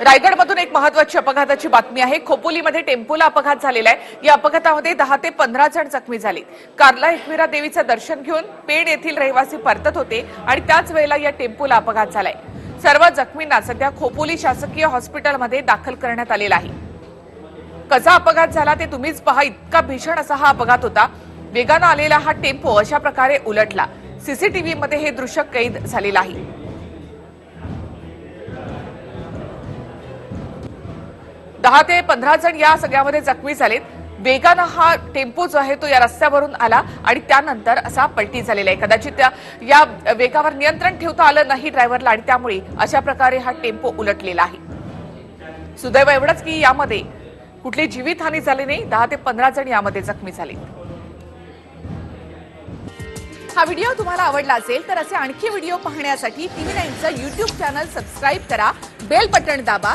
रायगडमधून एक महत्वाची अपघाताची बातमी आहे. खोपोलीमध्ये टेम्पोला अपघात झालेला आहे. या अपघातामध्ये दहा ते पंधरा जण जखमी झाले कारला एकविरा देवीचं दर्शन घेऊन पेण येथील रहिवासी परतत होते आणि त्याच वेळेला या टेम्पोला अपघात झालाय. सर्व जखमींना सध्या खोपोली शासकीय हॉस्पिटलमध्ये दाखल करण्यात आलेला आहे. कसा अपघात झाला ते तुम्हीच पहा. इतका भीषण असा हा अपघात होता. वेगानं आलेला हा टेम्पो अशा प्रकारे उलटला. सीसीटीव्ही मध्ये हे दृश्य कैद झालेलं आहे. दहा ते पंधरा जण या सगळ्यामध्ये जखमी झालेत. वेगानं हा टेम्पो जो आहे तो या रस्त्यावरून आला आणि त्यानंतर असा पलटी झालेला आहे. कदाचित त्या या वेगावर नियंत्रण ठेवता आलं नाही ड्रायव्हरला आणि त्यामुळे अशा प्रकारे हा टेम्पो उलटलेला आहे. सुदैव एवढंच की यामध्ये कुठली जीवितहानी झाली नाही दहा ते पंधरा जण यामध्ये जखमी झाले हा व्हिडिओ तुम्हाला आवडला असेल तर असे आणखी व्हिडिओ पाहण्यासाठी टीव्ही नाईनचं युट्यूब चॅनल सबस्क्राईब करा बेल बटन दाबा